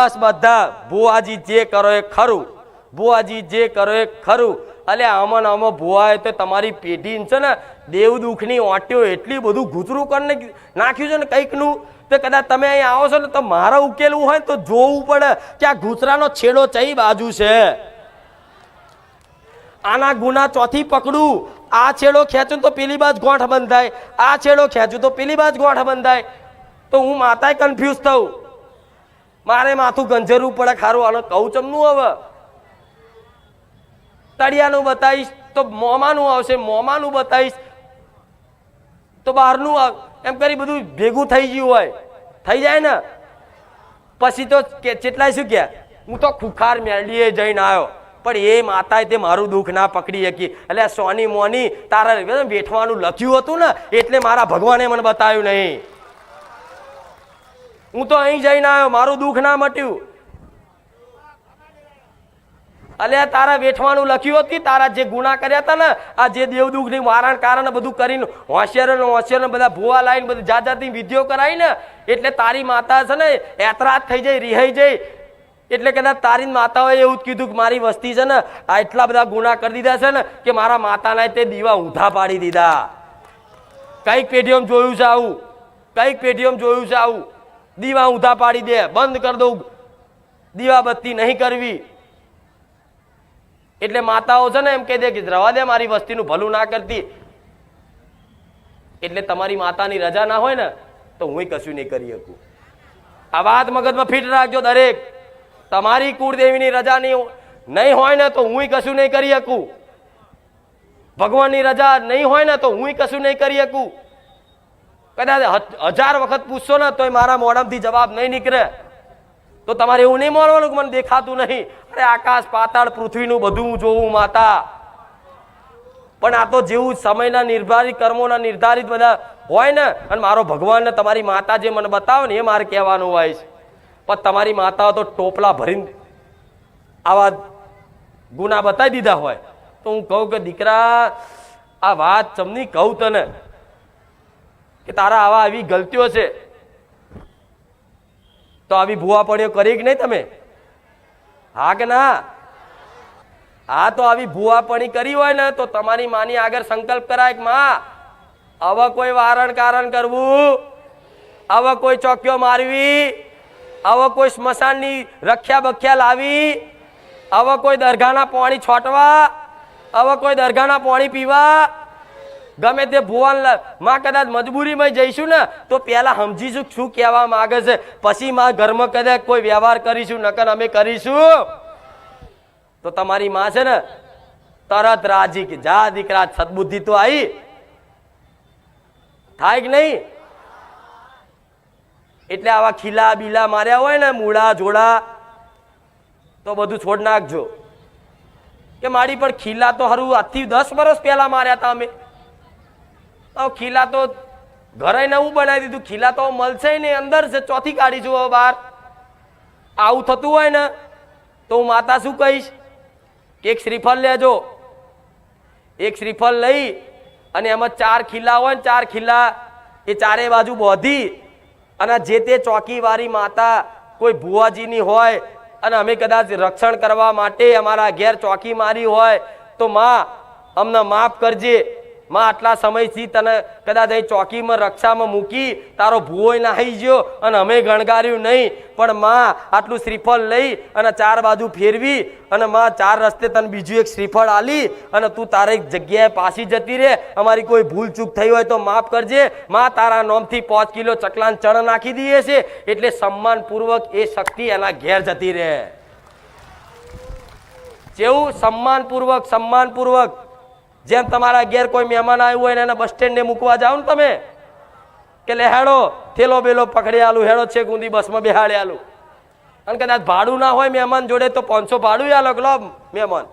બસ બધા, ભુવાજી જે કરો એ ખરું. ભુવાજી જે કરો એ ખરું. અલે, આમાં આમાં ભુવાએ તો તમારી પેઢી છે ને દેવ દુઃખની ઓટ્યો એટલી બધું ગુતરું કરીને નાખ્યું છે ને કંઈકનું, તો કદાચ તમે અહીં આવો છો ને તો મારે ઉકેલવું હોય તો જોવું પડે કે આ ઘૂસરાનો છેડો ચઈ બાજુ છે. આના ગુના ચોથી પકડું. આ છેડો ખેંચું તો પેલી બાજ ગોઠ બંધાય. આ છેડો ખેંચું તો પેલી બાજ ગોઠ બંધાય. તો હું માતાએ કન્ફ્યુઝ થઉં. મારે માથું ગંજરવું પડે, ખારું આનો કહું ચમનું હવે. તળિયાનું બતાવીશ તો મોમાનું આવશે, મોમાનું બતાવીશ તો બહારનું આવ, એમ કરી બધું ભેગું થઈ ગયું હોય. થઈ જાય ને? પછી તો કે કેટલાય શું કે, હું તો ખુખાર મેળીએ જઈને આવ્યો પણ એ માતાએ તે મારું દુઃખ ના પકડી શકી. એટલે સોની મોની તારા વેઠવાનું લખ્યું હતું ને, એટલે મારા ભગવાને મને બતાવ્યું નહીં. હું તો અહીં જઈને આવ્યો, મારું દુઃખ ના મટ્યું. અલ્યા, તારા વેઠવાનું લખ્યું હતું તારા જે ગુના કર્યા હતા ને, આ જે દેવ દુઃખની મારણ કારણ બધું કરીને હોશિયાર ને બધા ભૂવા લાવીને બધી જાત જાતની વિધિઓ કરાવી ને એટલે તારી માતા છે ને, એતરાજ થઈ જાય રિહાઈ જાય એટલે કદાચ તારી માતાઓએ એવું જ કીધું કે મારી વસ્તી છે ને, આ એટલા બધા ગુના કરી દીધા છે ને, કે મારા માતાના તે દીવા ઊંધા પાડી દીધા. કંઈક પેઢીઓમાં જોયું છે આવું. કંઈક પેઢીઓમાં જોયું છે આવું. દીવા ઊંધા પાડી દે, બંધ કરી દઉં. દીવા બત્તી નહીં કરવી. એટલે માતાઓ છે ને એમ કહી દે કે રવા દે, મારી વસ્તીનું ભલું ના કરતી. એટલે તમારી માતાની રજા ના હોય ને, તો હું કશું નહીં કરી શકું. આ વાત મગજમાં ફિટ રાખજો દરેક. તમારી કુળદેવીની રજા નહીં નહીં હોય ને, તો હું કશું નહીં કરી શકું. ભગવાનની રજા નહીં હોય ને, તો હું કશું નહીં કરી શકું. કદાચ હજાર વખત પૂછશો ને તોય મારા મોઢામાંથી જવાબ નહીં નીકળે. તો તમારે એવું નહીં માનવાનું કે મને દેખાતું નહીં. અરે આકાશ, પાતાળ, પૃથ્વીનું બધું જોવું માતા. પણ આ તો જેવું સમયના નિર્ધારિત, કર્મોના નિર્ધારિત બધા હોય ને, અને મારો ભગવાન ને તમારી માતા જે મને બતાવે ને એ મારે કહેવાનું હોય છે. પણ તમારી માતાઓ તો ટોપલા ભરીને આવા ગુના બતાવી દીધા હોય. તો હું કહું કે, દીકરા, આ વાત ચમની કહું તને. કે તારા આવા આવી ગલતીઓ છે, તો આવી ભૂવાપણીઓ કરી કે નહીં તમે? હા કે ના? હા તો આવી ભૂવાપણી કરી હોય ને, તો તમારી માની આગળ સંકલ્પ કરાય કે માં, હવે કોઈ વારણ કારણ કરવું? હવે કોઈ ચોકીઓ મારવી? હવે કોઈ સ્મશાનની રખ્યા બખ્યા લાવી? હવે કોઈ દરગાહના પાણી છોટવા? હવે કોઈ દરગાહના પાણી પીવા? ગમે તે ભુવનમાં કદાચ મજબૂરીમાં જઈશું ને, તો પહેલા સમજીશું શું કહેવા માંગે છે. પછી માં ઘરમાં કદાચ કોઈ વ્યવહાર કરીશું, નકર અમે કરીશું. તો તમારી માં છે ને, તરત રાજી કે જા દીકરા, સદબુદ્ધિ તો આવી થાય કે નહીં? એટલે આવા ખીલા બીલા માર્યા હોય ને, મૂળા જોડા, તો બધું છોડ નાખજો. કે મારી પણ ખીલા તો હરું, આજથી દસ વર્ષ પહેલા માર્યા હતા અમે. ખીલા તો ઘરે નવું બનાવી દીધું. ખીલા તો મળશે નહીં. અંદર છે ચોથી કાઢીશું જુઓ બહાર. આવું થતું હોય ને, તો હું માતા શું કહીશ? કે એક શ્રીફળ લેજો. એક શ્રીફળ લઈ અને એમાં ચાર ખીલા હોય ને, ચાર ખીલા એ ચારે બાજુ બોધી અને જે તે ચોકીવાળી માતા કોઈ ભુવાજીની હોય અને અમે કદાચ રક્ષણ કરવા માટે અમારા ઘેર ચોકી મારી હોય, તો માં અમને માફ કરજે. માં આટલા સમયથી તને કદાચ અહીં ચોકીમાં રક્ષામાં મૂકી તારો ભૂવો નાહી ગયો અને અમે ગણગાર્યું નહીં. પણ માં આટલું શ્રીફળ લઈ અને ચાર બાજુ ફેરવી અને માં ચાર રસ્તે તને બીજું એક શ્રીફળ આલી અને તું તારે એક જગ્યાએ પાછી જતી રહે. અમારી કોઈ ભૂલ ચૂક થઈ હોય તો માફ કરજે. માં તારા નોમથી પાંચ કિલો ચકલાન ચણ નાખી દઈએ છે એટલે સન્માનપૂર્વક એ શક્તિ એના ઘેર જતી રહે. જેવું સન્માનપૂર્વક સન્માનપૂર્વક જેમ તમારા ઘેર કોઈ મહેમાન આવ્યું હોય ને એને બસ સ્ટેન્ડે મૂકવા જાઓ ને તમે. કે લે હેડો, થેલો બેલો પકડી આલું, હેડો છે ગુંદી બસમાં બેહાડી આલું. અને કદાચ ભાડું ના હોય મહેમાન જોડે તો પાંચસો ભાડું આલો લો મહેમાન.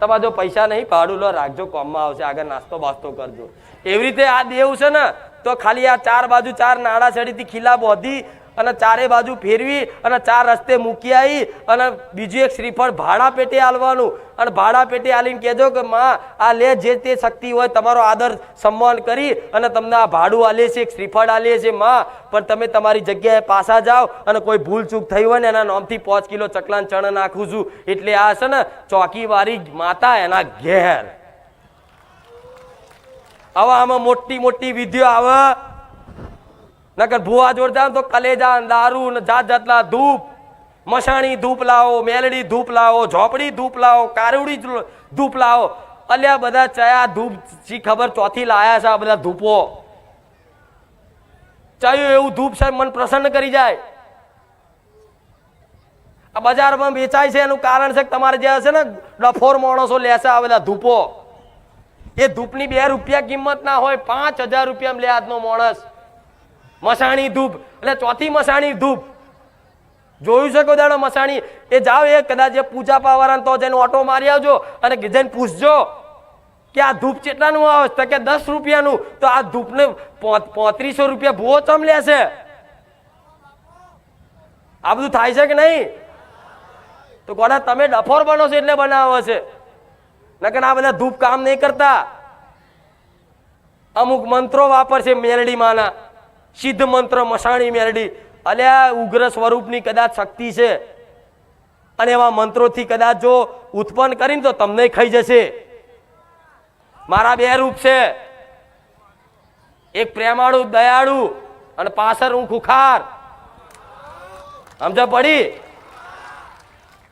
તમારા જો પૈસા નહીં, ભાડું લો, રાખજો, કોમમાં આવશે, આગળ નાસ્તો બાસ્તો કરજો. એવી રીતે આ દેવ છે ને, તો ખાલી આ ચાર બાજુ ચાર નાડા ચડીથી ખીલા બોધી અને ચારે બાજુ ફેરવી અને ચાર રસ્તે મૂકી આવી અને બીજું એક શ્રીફળ ભાડા પેટે આલવાનું. અને ભાડા પેટે આલીને કહેજો કે, માં, આ લે જે તે શક્તિ હોય, તમારો આદર સન્માન કરી અને તમને આ ભાડું આલે છે, એક શ્રીફળ આલીએ છે, માં. પણ તમે તમારી જગ્યાએ પાછા જાઓ અને કોઈ ભૂલ ચૂક થઈ હોય ને એના નામથી પાંચ કિલો ચકલાન ચણ નાખું છું. એટલે આ છે ને, ચોકીવાળી માતા એના ઘેર. આવા આમાં મોટી મોટી વિધિઓ આવે. નકર ભૂવા જાવ તો કલેજા, દારૂ જાત જાતના ધૂપ. મસાણી ધૂપ લાવો, મેલડી ધૂપ લાવો, ઝોપડી ધૂપ લાવો, કારુડી ધૂપ લાવો. અલ્યા બધા ચયા ધૂપ શી ખબર ચોથી લાયા છે આ બધા ધૂપો? ચાયું એવું ધૂપ છે, મન પ્રસન્ન કરી જાય. આ બજારમાં વેચાય છે, એનું કારણ છે કે તમારે જે હશે ને, ડફોર માણસો લેશે આ બધા ધૂપો. એ ધૂપની બે રૂપિયા કિંમત ના હોય, પાંચ હજાર રૂપિયા લે આજનો માણસ. મસાણી ધૂપ. એટલે ચોથી મસાણી ધૂપ. જોયું છે કોઈ દાડો મસાણી? એ જાઓ એ, કદાચ એ પૂજા પાવાળાને તો જઈને ઓટો મારી આવજો અને જઈને પૂછજો કે આ ધૂપ કેટલાનું આવે? તો કે દસ રૂપિયાનું. તો આ ધૂપને પોત- પોત્રીસો રૂપિયા ભૂવો ચમ લેશે આ બધું થાય છે કે નહીં? તો ગોડા, તમે ડફોર બનો છો એટલે બનાવો છે. નકર આ બધા ધૂપ કામ નહીં કરતા. અમુક મંત્રો વાપરશે મેરડીમાંના. માના સિદ્ધ મંત્ર મસાણી મેરડી. અલ્યા ઉગ્ર સ્વરૂપની કદાચ શક્તિ છે. અને એવા મંત્રોથી કદાચ જો ઉત્પન્ન કરીને તો તમને ખાઈ જશે. મારા બે રૂપ છે. એક પ્રેમાળુ, દયાળુ અને પાછળ હું ખુખાર સમજ પડી?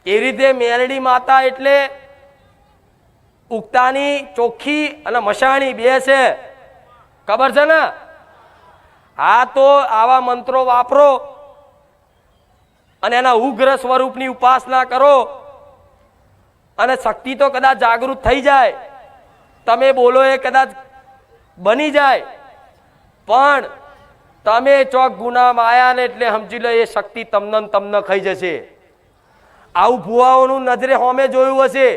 એ રીતે મેરડી માતા એટલે ઉગતાની ચોખ્ખી અને મશાણી બે છે. ખબર છે ને? હા તો આવા મંત્રો વાપરો અને એના ઉગ્ર સ્વરૂપની ઉપાસના કરો. અને શક્તિ તો કદાચ જાગૃત થઈ જાય. તમે બોલો એ કદાચ બની જાય. પણ તમે ચોક ગુના માયા ને એટલે સમજી લો એ શક્તિ તમને તમને ખાઈ જશે. આવું ભુવાઓનું નજરે હોમે જોયું હશે.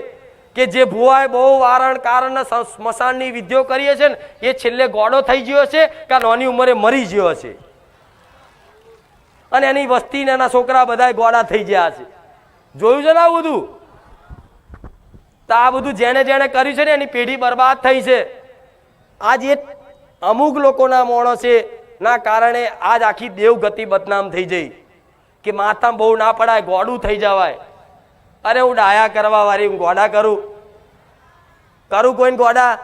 કે જે ભુવાએ બહુ વારણ કારણ સ્મશાનની વિધિઓ કરીએ છે ને, એ છેલ્લે ગોડો થઈ ગયો છે કે નાની ઉંમરે મરી ગયો છે. અને એની વસ્તીને એના છોકરા બધા ગોડા થઈ ગયા છે. જોયું છે ને આ બધું? તો આ બધું જેણે જેણે કર્યું છે ને, એની પેઢી બરબાદ થઈ છે. આજ એ અમુક લોકોના માણસે ના કારણે આજ આખી દેવગતિ બદનામ થઈ જઈ. કે માથા બહુ ના પડાય, ગોડું થઈ જવાય. અરે હું ડાયા કરવા વાળી, હું ગોડા કરું. કરું કોઈ ગોડા?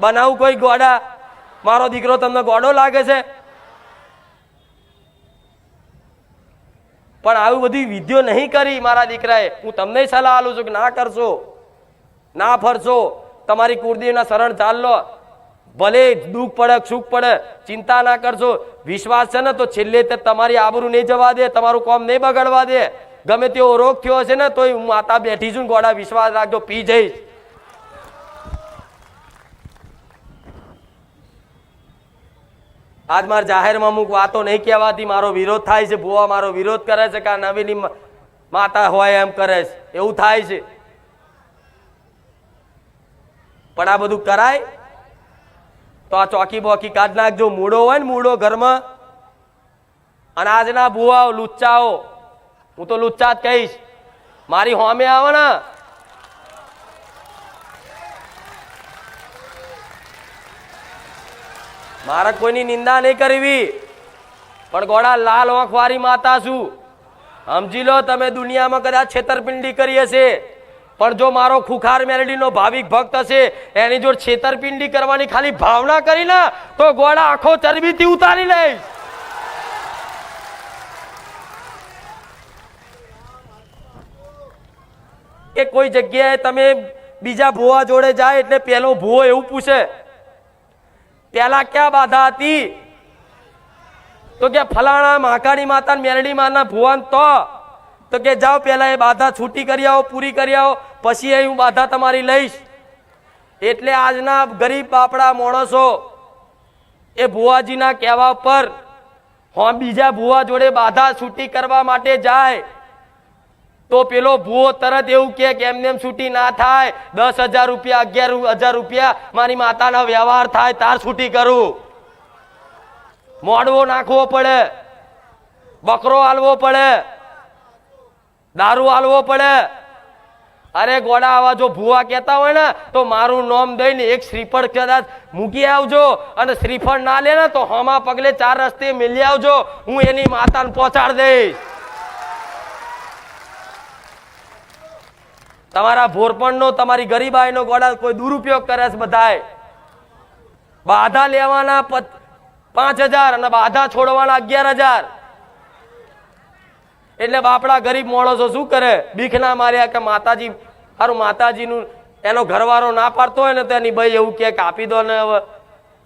બનાવું કોઈ ગોડા? મારો દીકરો તમને ગોડો લાગે છે? પણ આવી બધી વિધિઓ નહીં કરી મારા દીકરાએ. હું તમને સલાહ આલું છું કે ના કરશો. ના ફરશો. તમારી કુળદેવના શરણ ચાલો ભલે દુઃખ પડે, સુખ પડે, ચિંતા ના કરશો. વિશ્વાસ છે ને તો છેલ્લે તમારી આબરૂ નહીં જવા દે, તમારું કોમ નહીં બગાડવા દે. ગમે તેવો રોગ થયો હશે ને, તોય હું માતા બેઠી છું ગોળા વિશ્વાસ રાખજો, પી જઈશ. આજ મારે જાહેરમાં અમુક વાતો નહીં કહેવાતી, મારો વિરોધ થાય છે, ભુવા મારો વિરોધ કરે છે કે નવીની માતા હોય એમ કરે છે, એવું થાય છે. પણ આ બધું કરાય, તો આ ચોકી બોકી કાઢ નાખજો. મૂડો હોય ને મૂડો ઘરમાં. અને આજના ભુવાઓ, લુચ્ચાઓ હું તો લુચ્ચા જ કહીશ. મારી હોમે આવે ને. મારે કોઈની નિંદા નહીં કરવી. પણ ગોળા લાલ વાંખવારી માતા છું. સમજી લો, તમે દુનિયામાં કદાચ છેતરપિંડી કરી હશે. પણ જો મારો ખુખાર મેલડીનો ભાવિક ભક્ત હશે, એની જોડે છેતરપિંડી કરવાની ખાલી ભાવના કરી ને તો ગોળા આખો ચરબીથી ઉતારી લઈશ. એ કોઈ જગ્યાએ તમે બીજા ભુવા જોડે જાય એટલે પેલો ભૂવો એવું પૂછે, પેલા ક્યાં બાધા હતી? તો કે, ફલાણા મહાકાળી માતા મેરડી માના ભુવન તો. તો કે, જાઓ પેલા એ બાધા છૂટી કરી આવો, પૂરી કરી આવો, પછી એ હું બાધા તમારી લઈશ. એટલે આજના ગરીબ બાપડા માણસો એ ભુવાજીના કહેવા પર, હા, બીજા ભુવા જોડે બાધા છૂટી કરવા માટે જાય તો પેલો ભૂવો તરત એવું કે એમને એમ છૂટી ના થાય. દસ હજાર રૂપિયા, અગિયાર હજાર રૂપિયા મારી માતાનો વ્યવહાર થાય, તાર છૂટી કરું. મોડવો નાખવો પડે. બકરો હાલવો પડે. દારૂ હાલવો પડે. અરે ગોડા, આવા જો ભૂવા કહેતા હોય ને, તો મારું નોમ દઈને એક શ્રીફળ કદાચ મૂકી આવજો અને શ્રીફળ ના લે ને, તો હમા પગલે ચાર રસ્તે મિલી આવજો. હું એની માતાને પહોંચાડી દઈશ. તમારા ભોરપણનો, તમારી ગરીબાઈનો ગોડા કોઈ દુરુપયોગ કરે છે બધાએ? બાધા લેવાના પાંચ હજાર અને બાધા છોડવાના અગિયાર હજાર. એટલે બાપડા ગરીબ માણસો શું કરે? બીખ ના માર્યા કે માતાજી સારું માતાજીનું એનો ઘરવાળો ના પાડતો હોય ને તો એની ભાઈ એવું કે કાપી દો ને હવે.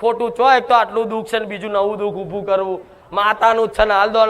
ખોટું છો એક તો આટલું દુઃખ છે ને બીજું નવું દુઃખ ઊભું કરવું. માતાનું જ છે ને હાલ દો